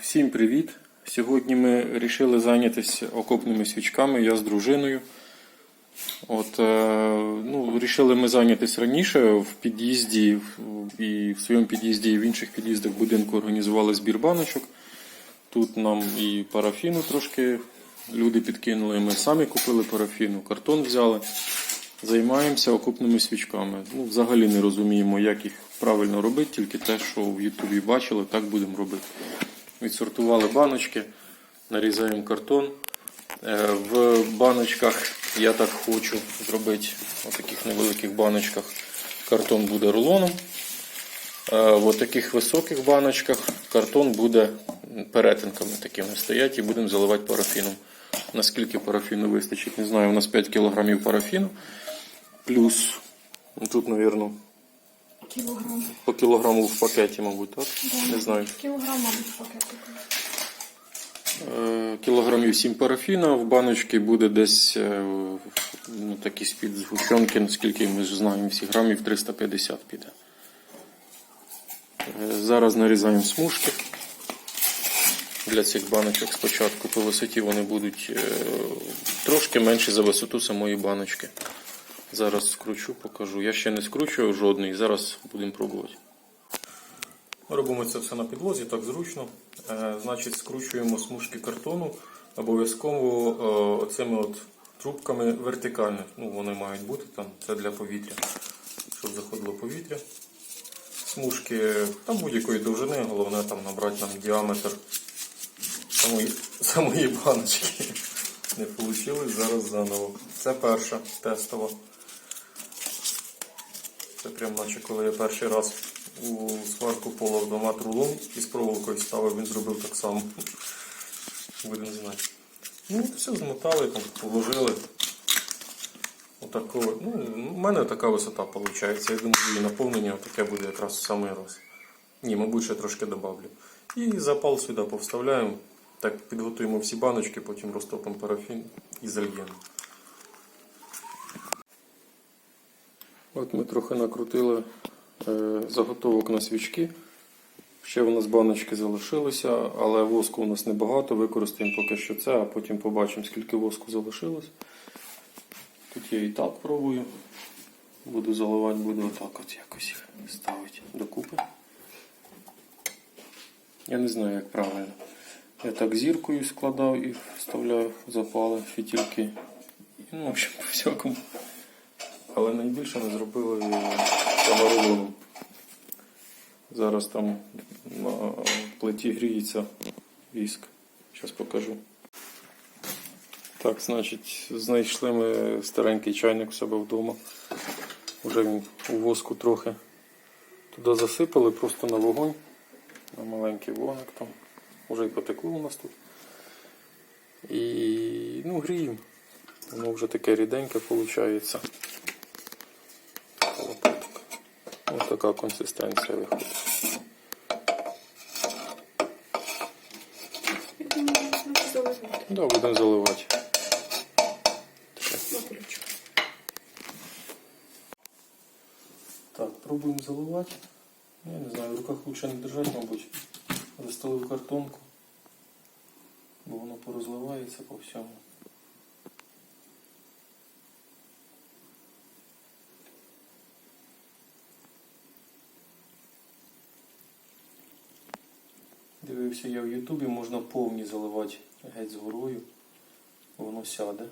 Всім привіт! Сьогодні ми вирішили зайнятися окопними свічками, я з дружиною. От, е, ну, вирішили ми зайнятися раніше в під'їзді і в своєму під'їзді, і в інших під'їздах будинку організували збір баночок. Тут нам і парафіну трошки люди підкинули, ми самі купили парафіну, картон взяли. Займаємося окопними свічками. Ну, взагалі не розуміємо, як їх правильно робити, тільки те, що в Ютубі бачили, так будемо робити. Відсортували баночки, нарізаємо картон. Е, В баночках я так хочу зробити, в таких невеликих баночках, картон буде рулоном. Е, В таких високих баночках картон буде перетинками такими стоять і будемо заливати парафіном. Наскільки парафіну вистачить, не знаю. У нас 5 кг парафіну. Плюс, ну, тут, мабуть, Кілограм. по кілограму в пакеті, мабуть, так? Не знаю. Кілограм, мабуть, в пакетику. Е, Кілограмів 7 парафіна, в баночці буде десь е, ну, такі з-під згущенки, наскільки ми ж знаємо, всі грамів 350 піде. Е, Зараз нарізаємо смужки для цих баночок спочатку. По висоті вони будуть е, трошки менші за висоту самої баночки. Зараз скручу, покажу. Я ще не скручую жодний, зараз будемо пробувати. Робимо це все на підлозі, так зручно. Е, Значить, скручуємо смужки картону обов'язково е, оцими от трубками вертикально. Ну, вони мають бути там, це для повітря, щоб заходило повітря. Смужки там будь-якої довжини, головне там набрати там діаметр самої, самої баночки. Не вийшло зараз заново. Це перша тестова. Це прям наче коли я перший раз у сварку пола вдома рулон із проволокою ставив, він зробив так само. Будемо знати. Ну, все змотали, там, положили. Отако, ну, у мене така висота виходить. Я думаю, її наповнення таке буде якраз в самий раз. Ні, мабуть, ще трошки добавлю. І запал сюди повставляємо. Так підготуємо всі баночки, потім розтопимо парафін і зальємо. От ми трохи накрутили е, заготовок на свічки. Ще в нас баночки залишилися, але воску у нас небагато. Використаємо поки що це, а потім побачимо, скільки воску залишилось. Тут я і так пробую. Буду заливати, буду отак от якось ставити докупи. Я не знаю, як правильно. Я так зіркою складав і вставляю запали, фітільки. Ну, в общем, по всякому. Але найбільше ми зробили саморулоном. Зараз там на плиті гріється віск. Зараз покажу. Так, значить, знайшли ми старенький чайник у себе вдома. Уже він у воску трохи. Туди засипали просто на вогонь. На маленький вогник там. Уже і потекло у нас тут. І ну, гріємо. Воно вже таке ріденьке виходить. Ось така консистенція виходить. Да, будемо заливати. Так, пробуємо заливати. Я не знаю, в руках лучше не держати, мабуть. Застелив картонку, бо воно порозливається по всьому. Дивився я в Ютубі, можна повні заливати геть з горою, воно сяде.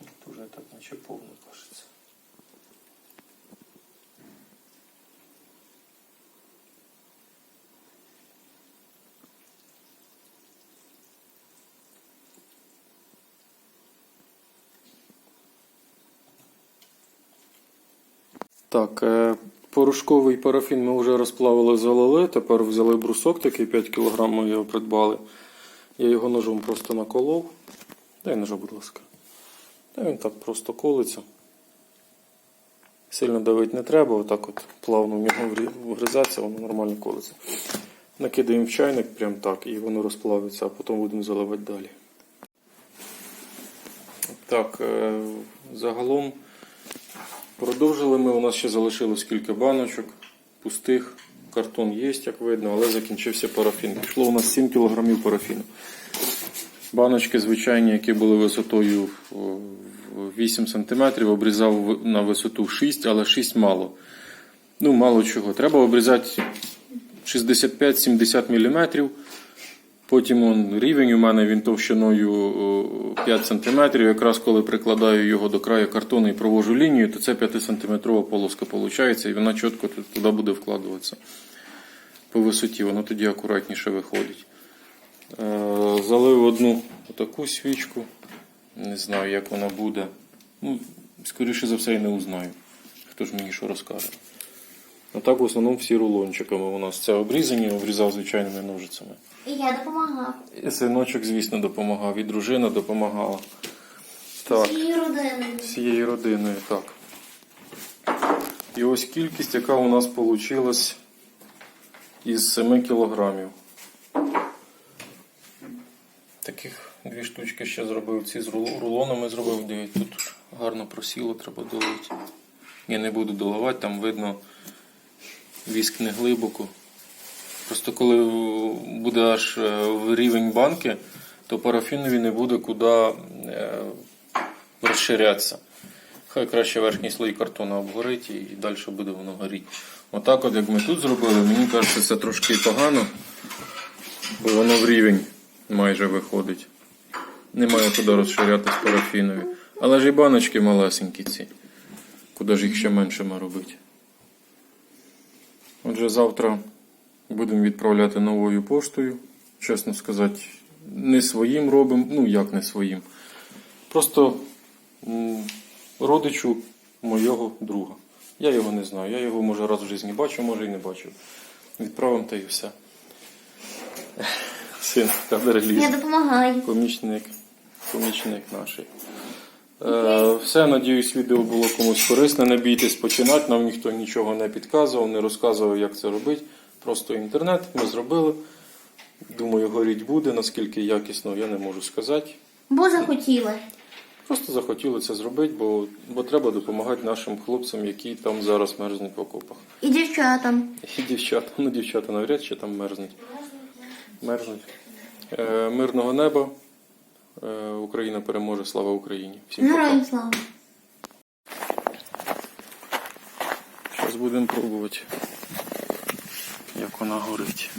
От уже так наче повно кажеться. Так, е, порошковий парафін ми вже розплавили, залили. Тепер взяли брусок такий 5 кг, ми його придбали. Я його ножом просто наколов. Дай ножа, будь ласка. Та він так просто колиться. Сильно давити не треба, отак от плавно в нього вгризатися, воно нормально колиться. Накидаємо в чайник прям так і воно розплавиться, а потім будемо заливати далі. Так, е, загалом Продовжили ми, у нас ще залишилось кілька баночок пустих. картон є, як видно, але закінчився парафін. Пішло у нас 7 кг парафіну. Баночки звичайні, які були висотою 8 см, обрізав на висоту 6, але 6 мало. Ну, мало чого. Треба обрізати 65-70 мм. Потім он, рівень у мене він товщиною 5 см. Якраз коли прикладаю його до краю картону і провожу лінію, то це 5-сантиметрова полоска виходить, і вона чітко туди буде вкладуватися по висоті, воно тоді акуратніше виходить. Е, Залив одну таку свічку. Не знаю, як вона буде. Ну, скоріше за все, і не узнаю. Хто ж мені що розкаже. А так в основному всі рулончиками у нас це обрізані, обрізав звичайними ножицями. І я допомагав. І синочок, звісно, допомагав, і дружина допомагала. Так, Всією родиною. всією родиною, так. І ось кількість, яка у нас вийшла із 7 кілограмів. Таких дві штучки ще зробив. Ці з рулонами зробив, дивіться, тут гарно просіло, треба долити. Я не буду доливати, там видно віск не глибоко. Просто коли буде аж е, в рівень банки, то парафінові не буде куди е, розширятися. Хай краще верхній слой картону обгорить і далі буде воно горіти. Отак, от як ми тут зробили, мені кажеться, це трошки погано, бо воно в рівень майже виходить. Немає куди розширятись парафінові. Але ж і баночки малесенькі ці. Куди ж їх ще меншими робити? Отже, завтра будемо відправляти новою поштою. Чесно сказати, не своїм робимо, ну як не своїм. Просто родичу мого друга. Я його не знаю. Я його може раз в житті бачив, може і не бачив. Відправимо та і все. Син кадр. Я допомагаю. Помічник, помічник наш. Е, все, надіюсь, відео було комусь корисне. Не бійтесь починати. Нам ніхто нічого не підказував, не розказував, як це робити. Просто інтернет ми зробили. Думаю, горіть буде, наскільки якісно, я не можу сказати. Бо захотіли. Просто захотіли це зробити, бо, бо треба допомагати нашим хлопцям, які там зараз мерзнуть в окопах. І дівчатам. І дівчата, ну дівчата навряд чи там мерзнуть. Мерзнуть. Е, мирного неба. Е, Україна переможе, слава Україні. Всім пока. Героям слава. Зараз будемо пробувати, як вона горить.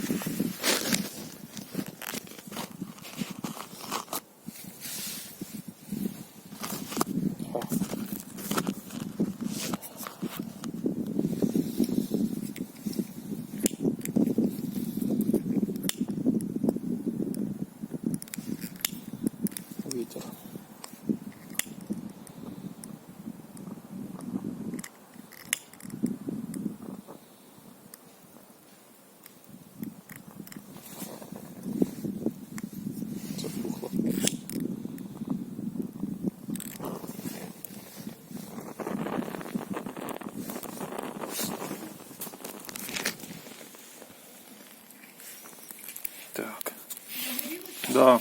Да.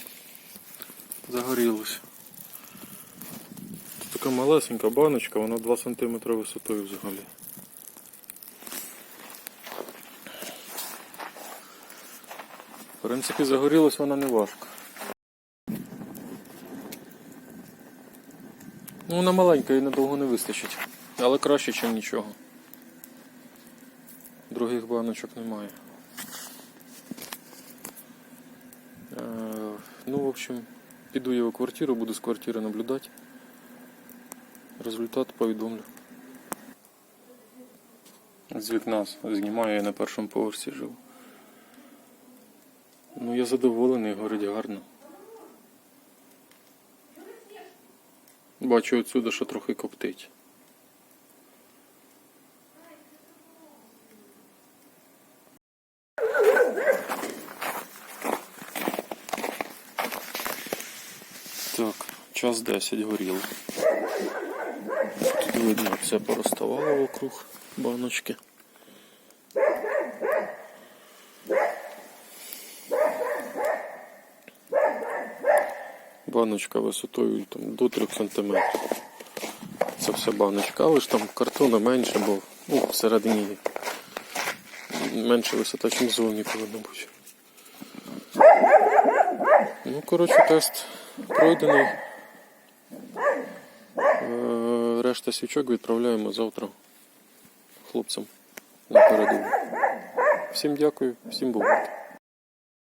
Загорілося. Така малесенька баночка, вона 2 см висотою взагалі. В принципі, загорілась вона не важко. Ну, вона маленька і надовго не вистачить. Але краще, ніж нічого. Других баночок немає. Ну, в общем, піду я у квартиру, буду з квартири наблюдати. Результат повідомлю. З вікна знімаю, я на першому поверсі живу. Ну, я задоволений, горить гарно. Бачу отсюди, що трохи коптить. Так, час 10 горіло. Тут видно, все пороставало вокруг баночки. Баночка висотою там, до 3 см. Це все баночка, але ж там картону менше, бо ну, всередині менша висота, ніж зовні повинна бути. Ну, коротше, тест пройдений. Е, Решта свічок відправляємо завтра хлопцям на передову. Всім дякую, всім бувайте.